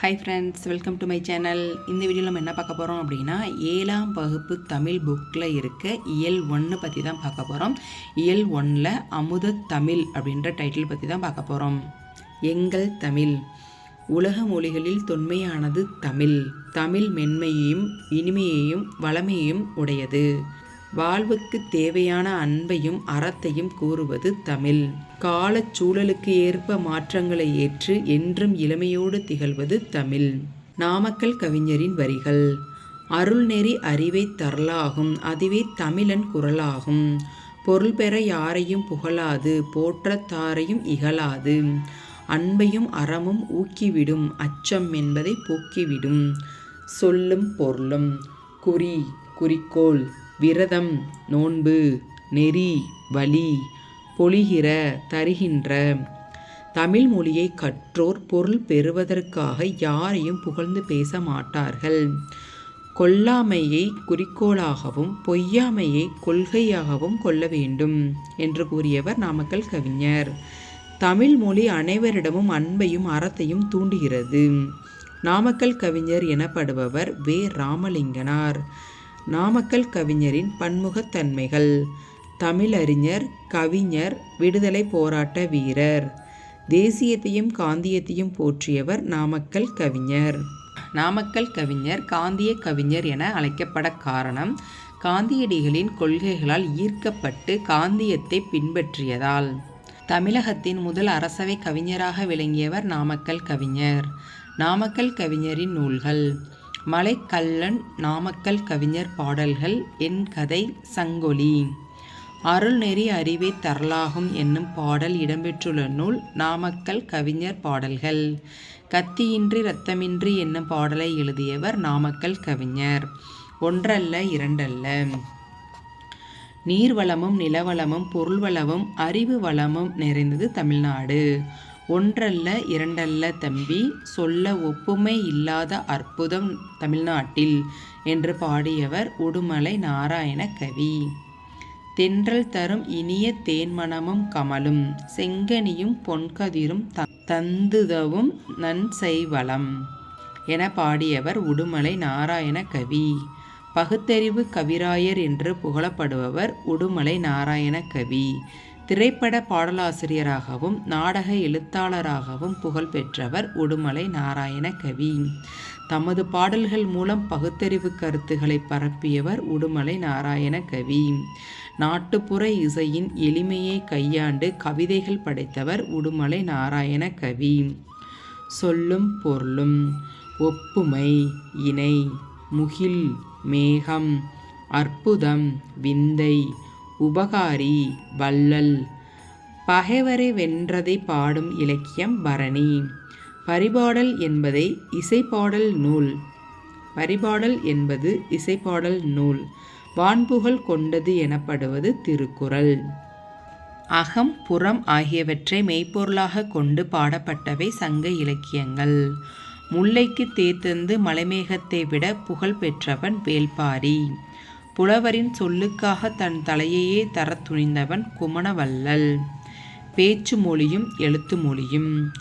Hi friends welcome to my channel இந்த வீடியோவில் நம்ம என்ன பார்க்க போகிறோம் அப்படின்னா ஏழாம் வகுப்பு தமிழ் புக்கில் இருக்க இயல் ஒன்று பற்றி தான் பார்க்க போகிறோம் இயல் ஒன்றில் அமுத தமிழ் அப்படின்ற டைட்டில் பற்றி தான் பார்க்க போகிறோம் எங்கள் தமிழ். உலக மொழிகளில் தொன்மையானது தமிழ். தமிழ் மென்மையையும் இனிமையையும் வளமையையும் உடையது. வாழ்வுக்கு தேவையான அன்பையும் அறத்தையும் கூறுவது தமிழ். காலச் சூழலுக்கு ஏற்ப மாற்றங்களை ஏற்று என்றும் இளமையோடு திகழ்வது தமிழ். நாமக்கல் கவிஞரின் வரிகள் அருள்நெறி அறிவை தரலாகும் அதுவே தமிழன் குரலாகும். பொருள் பெற யாரையும் புகழாது போற்றத்தாரையும் இகழாது. அன்பையும் அறமும் ஊக்கிவிடும் அச்சம் என்பதை போக்கிவிடும். சொல்லும் பொருளும் குறி குறிக்கோள் விரதம் நோன்பு நெறி வழி பொழிகிற தருகின்ற. தமிழ் மொழியை கற்றோர் பொருள் பெறுவதற்காக யாரையும் புகழ்ந்து பேச மாட்டார்கள். கொல்லாமையை குறிக்கோளாகவும் பொய்யாமையை கொள்கையாகவும் கொள்ள வேண்டும் என்று கூறியவர் நாமக்கல் கவிஞர். தமிழ் மொழி அனைவரிடமும் அன்பையும் அறத்தையும் தூண்டுகிறது. நாமக்கல் கவிஞர் எனப்படுபவர் வே. ராமலிங்கனார். நாமக்கல் கவிஞரின் பன்முகத்தன்மைகள் தமிழறிஞர் கவிஞர் விடுதலை போராட்ட வீரர். தேசியத்தையும் காந்தியத்தையும் போற்றியவர் நாமக்கல் கவிஞர். நாமக்கல் கவிஞர் காந்திய கவிஞர் என அழைக்கப்பட காரணம் காந்தியடிகளின் கொள்கைகளால் ஈர்க்கப்பட்டு காந்தியத்தை பின்பற்றியதால். தமிழகத்தின் முதல் அரசவை கவிஞராக விளங்கியவர் நாமக்கல் கவிஞர். நாமக்கல் கவிஞரின் நூல்கள் மலைக்கல்லன் நாமக்கல் கவிஞர் பாடல்கள் என் கதை சங்கொலி. அருள்நெறி அறிவை தரலாகும் என்னும் பாடல் இடம்பெற்றுள்ள நூல் நாமக்கல் கவிஞர் பாடல்கள். கத்தியின்றி இரத்தமின்றி என்னும் பாடலை எழுதியவர் நாமக்கல் கவிஞர். ஒன்றல்ல இரண்டல்ல. நீர்வளமும் நிலவளமும் பொருள் வளமும் அறிவு வளமும் நிறைந்தது தமிழ்நாடு. ஒன்றல்ல இரண்டல்ல தம்பி சொல்ல ஒப்புமை இல்லாத அற்புதம் தமிழ்நாட்டில் என்று பாடியவர் உடுமலை நாராயண கவி. தென்றல் தரும் இனிய தேன்மணமும் கமலும் செங்கனியும் பொன்கதிரும் தந்துதவும் நன்செய்வளம் என பாடியவர் உடுமலை நாராயண கவி. பகுத்தறிவு கவிராயர் என்று புகழப்படுபவர் உடுமலை நாராயண கவி. திரைப்பட பாடலாசிரியராகவும் நாடக எழுத்தாளராகவும் புகழ் பெற்றவர் உடுமலை நாராயண கவி. தமது பாடல்கள் மூலம் பகுத்தறிவு கருத்துக்களை பரப்பியவர் உடுமலை நாராயண கவி. நாட்டுப்புற இசையின் எளிமையை கையாண்டு கவிதைகள் படைத்தவர் உடுமலை நாராயண கவி. சொல்லும் பொருளும் ஒப்புமை இணை முகில் மேகம் அற்புதம் விந்தை உபகாரி வள்ளல். பகைவரை வென்றதை பாடும் இலக்கியம் பரணி. பரிபாடல் என்பதை இசைப்பாடல் நூல். பரிபாடல் என்பது இசைப்பாடல் நூல். வான்புகழ் கொண்டது எனப்படுவது திருக்குறள். அகம் புறம் ஆகியவற்றை மெய்ப்பொருளாக கொண்டு பாடப்பட்டவை சங்க இலக்கியங்கள். முல்லைக்கு தேர்த்தந்து மலைமேகத்தை விட புகழ் பெற்றவன் வேள்பாரி புலவரின் சொல்லுக்காக தன் தலையையே தரத் துணிந்தவன் குமணவல்லல். பேச்சு மொழியும் எழுத்து மொழியும்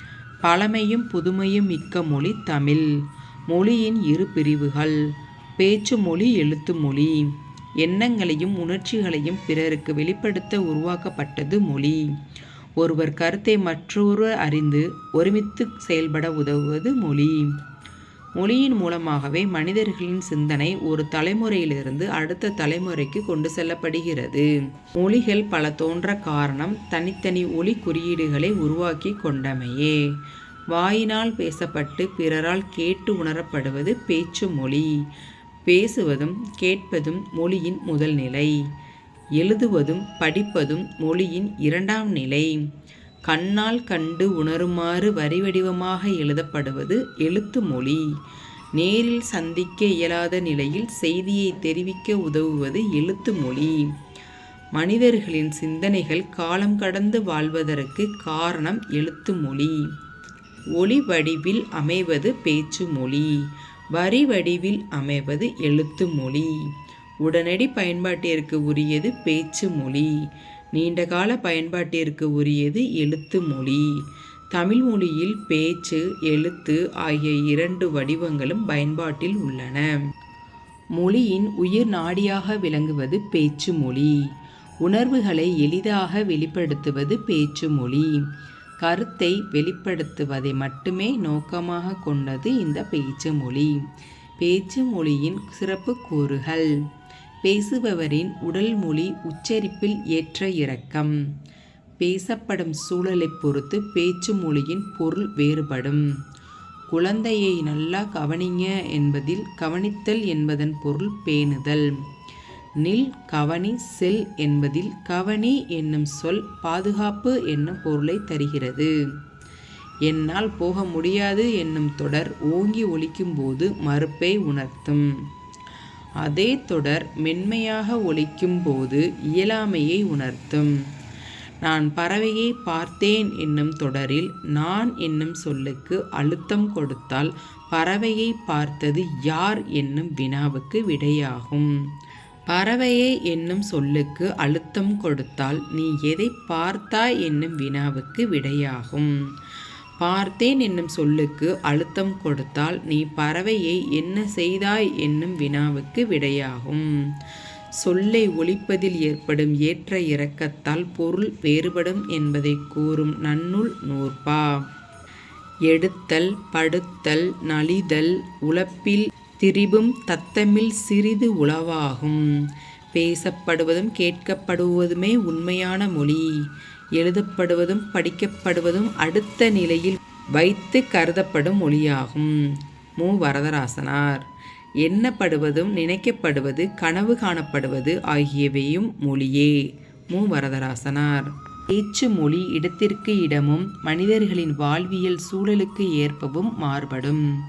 பழமையும் புதுமையும் மிக்க மொழி தமிழ். மொழியின் இரு பிரிவுகள் பேச்சு மொழி எழுத்து மொழி. எண்ணங்களையும் உணர்ச்சிகளையும் பிறருக்கு வெளிப்படுத்த உருவாக்கப்பட்டது மொழி. ஒருவர் கருத்தை மற்றொரு அறிந்து ஒருமித்து செயல்பட உதவுவது மொழி. மொழியின் மூலமாகவே மனிதர்களின் சிந்தனை ஒரு தலைமுறையிலிருந்து அடுத்த தலைமுறைக்கு கொண்டு செல்லப்படுகிறது. மொழிகள் பல தோன்ற காரணம் தனித்தனி ஒளி குறியீடுகளை உருவாக்கி கொண்டமையே. வாயினால் பேசப்பட்டு பிறரால் கேட்டு உணரப்படுவது பேச்சு மொழி. பேசுவதும் கேட்பதும் மொழியின் முதல் நிலை. எழுதுவதும் படிப்பதும் மொழியின் இரண்டாம் நிலை. கண்ணால் கண்டு உணருமாறு வரிவடிவமாக எழுதப்படுவது எழுத்து மொழி. நேரில் சந்திக்க இயலாத நிலையில் செய்தியை தெரிவிக்க உதவுவது எழுத்து மொழி. மனிதர்களின் சிந்தனைகள் காலம் கடந்து வாழ்வதற்கு காரணம் எழுத்து மொழி. ஒளி வடிவில் அமைவது பேச்சு மொழி. வரி வடிவில் அமைவது எழுத்து மொழி. உடனடி பயன்பாட்டிற்கு உரியது பேச்சு மொழி. நீண்டகால பயன்பாட்டிற்கு உரியது எழுத்து மொழி. தமிழ் மொழியில் பேச்சு எழுத்து ஆகிய இரண்டு வடிவங்களும் பயன்பாட்டில் உள்ளன. மொழியின் உயிர் நாடியாக விளங்குவது பேச்சு மொழி. உணர்வுகளை எளிதாக வெளிப்படுத்துவது பேச்சு மொழி. கருத்தை வெளிப்படுத்துவதை மட்டுமே நோக்கமாக கொண்டது இந்த பேச்சு மொழி. பேச்சு மொழியின் சிறப்பு கூறுகள். பேசுபவரின் உடல் மொழி உச்சரிப்பில் ஏற்ற இறக்கம் பேசப்படும் சூழலைப் பொறுத்து பேச்சு மொழியின் பொருள் வேறுபடும். குழந்தையை நல்லா கவனிங்க என்பதில் கவனித்தல் என்பதன் பொருள் பேணுதல். நில் கவனி செல் என்பதில் கவனி என்னும் சொல் பாதுகாப்பு என்னும் பொருளை தருகிறது. என்னால் போக முடியாது என்னும் தொடர் ஓங்கி ஒலிக்கும்போது மறுப்பை உணர்த்தும். அதே தொடர் மென்மையாக ஒலிக்கும் போது இயலாமையை உணர்த்தும். நான் பறவையை பார்த்தேன் என்னும் தொடரில் நான் என்னும் சொல்லுக்கு அழுத்தம் கொடுத்தால் பறவையை பார்த்தது யார் என்னும் வினாவுக்கு விடையாகும். பறவையை என்னும் சொல்லுக்கு அழுத்தம் கொடுத்தால் நீ எதை பார்த்தாய் என்னும் வினாவுக்கு விடையாகும். பார்த்தேன் என்னும் சொல்லுக்கு அழுத்தம் கொடுத்தால் நீ பறவையை என்ன செய்தாய்? என்னும் வினாவுக்கு விடையாகும். சொல்லை ஒழிப்பதில் ஏற்படும் ஏற்ற இறக்கத்தால் பொருள் வேறுபடும் என்பதை கூறும் நன்னூல் நூற்பா. எடுத்தல் படுத்தல் நலிதல் உழப்பில் திரிபும் தத்தமில் சிறிது உளவாகும். பேசப்படுவதும் கேட்கப்படுவதுமே உண்மையான மொழி. எழுதப்படுவதும் படிக்கப்படுவதும் அடுத்த நிலையில் வைத்து கருதப்படும் மொழியாகும். மு. வரதராசனார். எண்ணப்படுவதும் நினைக்கப்படுவது கனவு காணப்படுவது ஆகியவையும் மொழியே. மு. வரதராசனார். பேச்சு மொழி இடத்திற்கு இடமும் மனிதர்களின் வாழ்வியல் சூழலுக்கு ஏற்பவும் மாறுபடும்.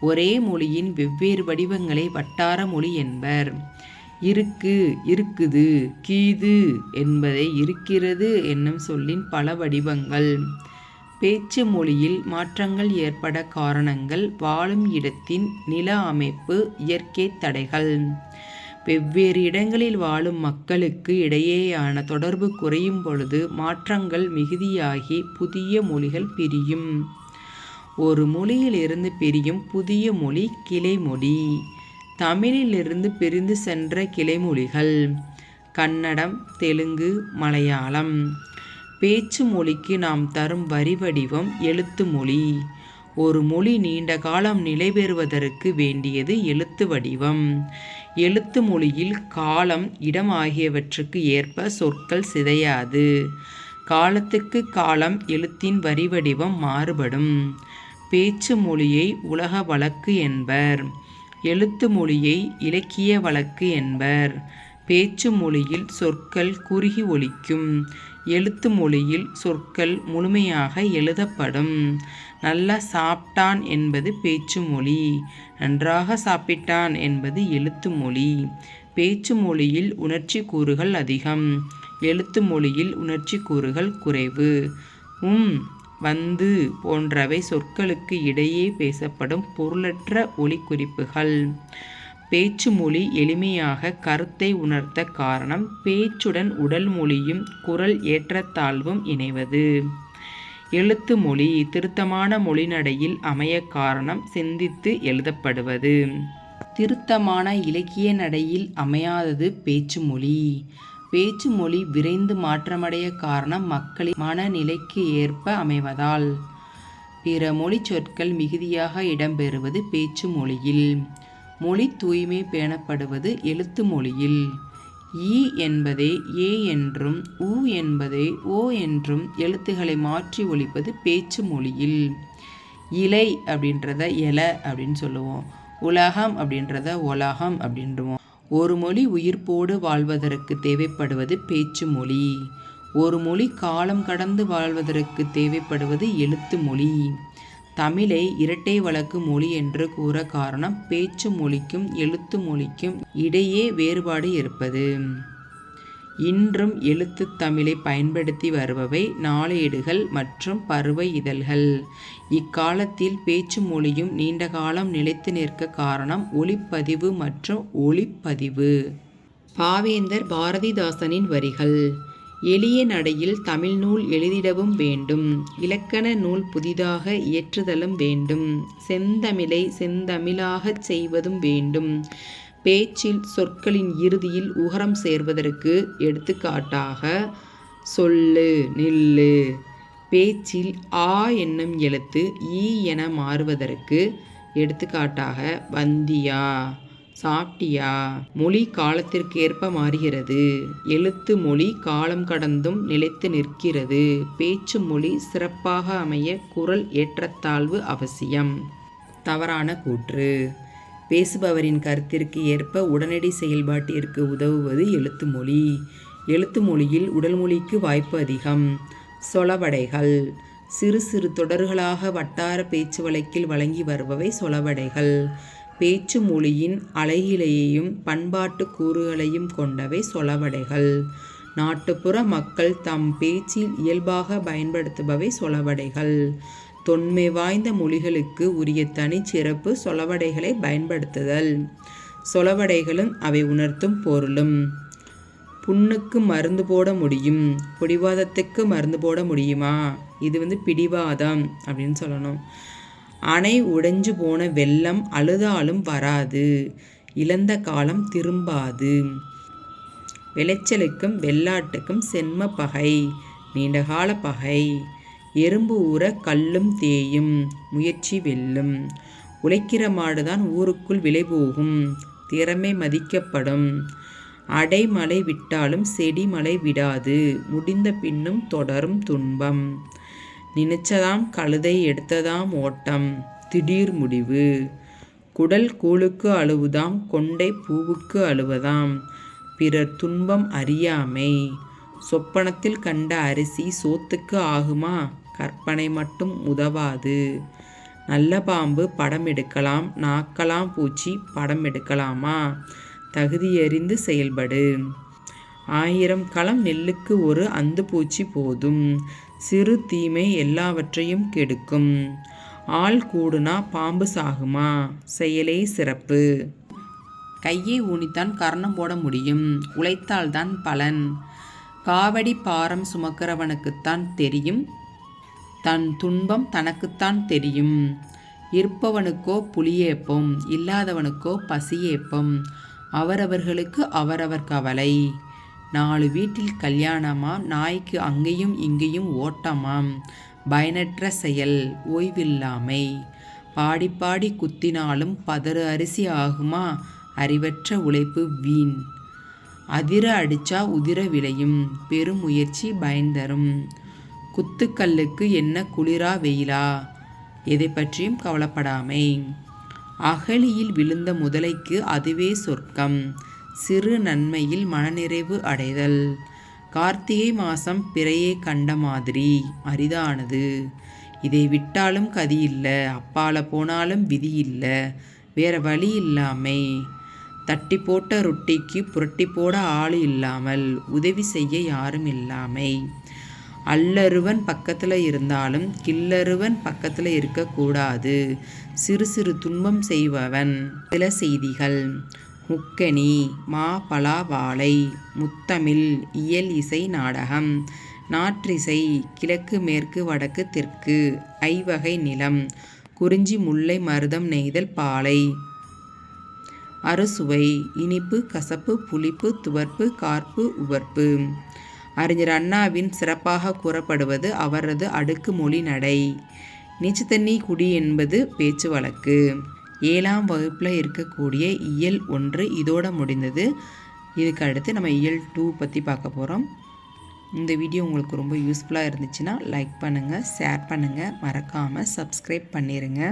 ஒரே மொழியின் வெவ்வேறு வடிவங்களை வட்டார மொழி என்பர். இருக்கு இருக்குது கீது என்பதை இருக்கிறது என்னும் சொல்லின் பல வடிவங்கள். பேச்சு மொழியில் மாற்றங்கள் ஏற்பட காரணங்கள் வாழும் இடத்தின் நில அமைப்பு இயற்கை தடைகள். வெவ்வேறு இடங்களில் வாழும் மக்களுக்கு இடையேயான தொடர்பு குறையும் பொழுது மாற்றங்கள் மிகுதியாகி புதிய மொழிகள் பிரியும். ஒரு மொழியிலிருந்து பிரியும் புதிய மொழி கிளைமொழி. தமிழிலிருந்து பிரிந்து சென்ற கிளைமொழிகள். கன்னடம் தெலுங்கு மலையாளம். பேச்சு மொழிக்கு நாம் தரும் வரி வடிவம் எழுத்து மொழி. ஒரு மொழி நீண்ட காலம் நிலை பெறுவதற்கு வேண்டியது எழுத்து வடிவம். எழுத்து மொழியில் காலம் இடம் ஆகியவற்றுக்கு ஏற்ப சொற்கள் சிதையாது. காலத்துக்கு காலம் எழுத்தின் வரி வடிவம் மாறுபடும். பேச்சு மொழியை உலக வழக்கு என்பர். எழுத்து மொழியை இலக்கிய வழக்கு என்பர். பேச்சு மொழியில் சொற்கள் குறுகி ஒலிக்கும். எழுத்து மொழியில் சொற்கள் முழுமையாக எழுதப்படும். நல்லா சாப்பிட்டான் என்பது பேச்சு மொழி. நன்றாக சாப்பிட்டான் என்பது எழுத்து மொழி. பேச்சு மொழியில் உணர்ச்சி கூறுகள் அதிகம். எழுத்து மொழியில் உணர்ச்சி கூறுகள் குறைவு. உம் வந்து போன்றவை சொற்களுக்கு இடையே பேசப்படும் பொருளற்ற ஒலிக்குறிப்புகள். பேச்சு மொழி எளிமையாக கருத்தை உணர்த்த காரணம் பேச்சுடன் உடல் மொழியும் குரல் ஏற்றத்தாழ்வும் இணைவது. எழுத்து மொழி திருத்தமான மொழிநடையில் அமைய காரணம் சிந்தித்து எழுதப்படுவது. திருத்தமான இலக்கிய நடையில் அமையாதது பேச்சு மொழி. பேச்சு மொழி விரைந்து மாற்றமடைய காரணம் மக்களின் மனநிலைக்கு ஏற்ப அமைவதால். பிற மொழி சொற்கள் மிகுதியாக இடம்பெறுவது பேச்சு மொழியில் மொழி தூய்மை பேணப்படுவது எழுத்து மொழியில். ஈ என்பதை ஏ என்றும் உ என்பதை ஓ என்றும் எழுத்துக்களை மாற்றி ஒழிப்பது பேச்சு மொழியில் இலை அப்படின்றத இலை அப்படின்னு சொல்லுவோம். உலகம் அப்படின்றத உலகம் அப்படின்றோம் ஒரு மொழி உயிர்ப்போடு வாழ்வதற்கு தேவைப்படுவது பேச்சு மொழி. ஒரு மொழி காலம் கடந்து வாழ்வதற்கு தேவைப்படுவது எழுத்து மொழி. தமிழை இரட்டை வழக்கு மொழி என்று கூற காரணம் பேச்சு மொழிக்கும் எழுத்து மொழிக்கும் இடையே வேறுபாடு இருப்பது. இன்றும் எழுத்து தமிழை பயன்படுத்தி வருபவை நாளேடுகள் மற்றும் பருவ இதழ்கள். இக்காலத்தில் பேச்சு மொழியும் நீண்ட காலம் நிலைத்து நிற்க காரணம் ஒளிப்பதிவு மற்றும் ஒளிப்பதிவு. பாவேந்தர் பாரதிதாசனின் வரிகள் எளிய நடையில் தமிழ் நூல் எழுதிடவும் வேண்டும் இலக்கண நூல் புதிதாக இயற்றுதலும் வேண்டும் செந்தமிழை செந்தமிழாகச் செய்வதும் வேண்டும் பேச்சில் சொற்களின் இறுதியில் உகரம் சேர்வதற்கு எடுத்துக்காட்டாக சொல்லு நில்லு பேச்சில் ஆ என்னும் எழுத்து ஈ என மாறுவதற்கு எடுத்துக்காட்டாக வந்தியா சாப்பிட்டியா மொழி காலத்திற்கேற்ப மாறுகிறது. எழுத்து மொழி காலம் கடந்தும் நிலைத்து நிற்கிறது. பேச்சு மொழி சிறப்பாக அமைய குரல் ஏற்றத்தாழ்வு அவசியம். தவறான கூற்று. பேசுபவரின் கருத்திற்கு ஏற்ப உடனடி செயல்பாட்டிற்கு உதவுவது எழுத்து மொழி. எழுத்து மொழியில் உடல் மொழிக்கு வாய்ப்பு அதிகம். சொலவடைகள். சிறு சிறு தொடர்களாக வட்டார பேச்சு வழக்கில் வழங்கி வருபவை சொலவடைகள். பேச்சு மொழியின் அழகிலேயும் பண்பாட்டு கூறுகளையும் கொண்டவை சொலவடைகள். நாட்டுப்புற மக்கள் தம் பேச்சில் இயல்பாக பயன்படுத்துபவை சொலவடைகள். தொன்மை வாய்ந்த மொழிகளுக்கு உரிய தனிச்சிறப்பு சொலவடைகளை பயன்படுத்துதல். சொலவடைகளும் அவை உணர்த்தும் பொருளும். புண்ணுக்கு மருந்து போட முடியும். பிடிவாதத்துக்கு மருந்து போட முடியுமா? இது வந்து பிடிவாதம் அப்படின்னு சொல்லணும். அணை உடைஞ்சு போன வெள்ளம் அழுதாலும் வராது. இழந்த காலம் திரும்பாது. விளைச்சலுக்கும் வெள்ளாட்டுக்கும் சென்ம பகை நீண்டகால பகை. எறும்பு ஊற கல்லும் தேயும் முயற்சி வெல்லும். உழைக்கிற மாடுதான் ஊருக்குள் விலை போகும் திறமை மதிக்கப்படும். அடைமலை விட்டாலும் செடிமலை விடாது. முடிந்த பின்னும் தொடரும் துன்பம். நினைச்சதாம் கழுதை எடுத்ததாம் ஓட்டம். திடீர் முடிவு. குடல் கூழுக்கு அழுவுதாம் கொண்டை பூவுக்கு அழுவதாம். பிறர் துன்பம் அறியாமை. சொப்பனத்தில் கண்ட அரிசி சோத்துக்கு ஆகுமா? கற்பனை மட்டும் உதவாது. நல்ல பாம்பு படம் எடுக்கலாம் நாக்கலாம் பூச்சி படம் எடுக்கலாமா? தகுதியறிந்து செயல்படு. ஆயிரம் களம் நெல்லுக்கு ஒரு அந்து பூச்சி போதும். சிறு தீமை எல்லாவற்றையும் கெடுக்கும். ஆள் கூடுனா பாம்பு சாகுமா? செயலே சிறப்பு. கையை ஊனித்தான் கர்ணம் போட முடியும். உழைத்தால்தான் பலன். காவடி பாரம் சுமக்கிறவனுக்குத்தான் தெரியும். தன் துன்பம் தனக்குத்தான் தெரியும். இருப்பவனுக்கோ புலியேப்பம் இல்லாதவனுக்கோ பசியேப்பம். அவரவர்களுக்கு அவரவர் கவலை. நாலு வீட்டில் கல்யாணமாம் நாய்க்கு அங்கேயும் இங்கேயும் ஓட்டமாம். பயனற்ற செயல் ஓய்வில்லாமை. பாடி பாடி குத்தினாலும் பதறு அரிசி ஆகுமா? அறிவற்ற உழைப்பு வீண். அதிர அடிச்சா உதிர விளையும் பெருமுயற்சி பயன் தரும். குத்துக்கல்லுக்கு என்ன குளிரா வெயிலா? எதை பற்றியும் கவலைப்படாமை. அகழியில் விழுந்த முதலைக்கு அதுவே சொர்க்கம். சிறு நன்மையில் மனநிறைவு அடைதல். கார்த்திகை மாசம் பிறையே கண்ட மாதிரி அரிதானது. இதை விட்டாலும் கதி இல்லை அப்பால போனாலும் விதி இல்லை வேற வழி இல்லாமை. தட்டி போட்ட ரொட்டிக்கு புரட்டி போட ஆள் இல்லாமல் உதவி செய்ய யாரும் இல்லாமை. அல்லருவன் பக்கத்தில் இருந்தாலும் கில்லருவன் பக்கத்தில் இருக்கக்கூடாது. சிறு சிறு துன்பம் செய்பவன் சில செய்திகள். முக்கணி மா பலாவாளை முத்தமிழ் இயல் இசை நாடகம் நாற்றிசை கிழக்கு மேற்கு வடக்கு தெற்கு ஐவகை நிலம் குறிஞ்சி முல்லை மருதம் நெய்தல் பாலை அறுசுவை இனிப்பு கசப்பு புளிப்பு துவர்ப்பு கார்ப்பு உவர்ப்பு. அறிஞர் அண்ணாவின் சிறப்பாக கூறப்படுவது அவரது அடுக்கு மொழி நடை. நீச்சத்தண்ணி குடி என்பது பேச்சு வழக்கு. ஏழாம் வகுப்பில் இருக்கக்கூடிய இயல் ஒன்று இதோட முடிந்தது. இதுக்கு அடுத்து நம்ம இயல் டூ பற்றி பார்க்க போகிறோம் இந்த வீடியோ உங்களுக்கு ரொம்ப யூஸ்ஃபுல்லாக இருந்துச்சுன்னா லைக் பண்ணுங்கள் ஷேர் பண்ணுங்கள் மறக்காமல் சப்ஸ்கிரைப் பண்ணிடுங்க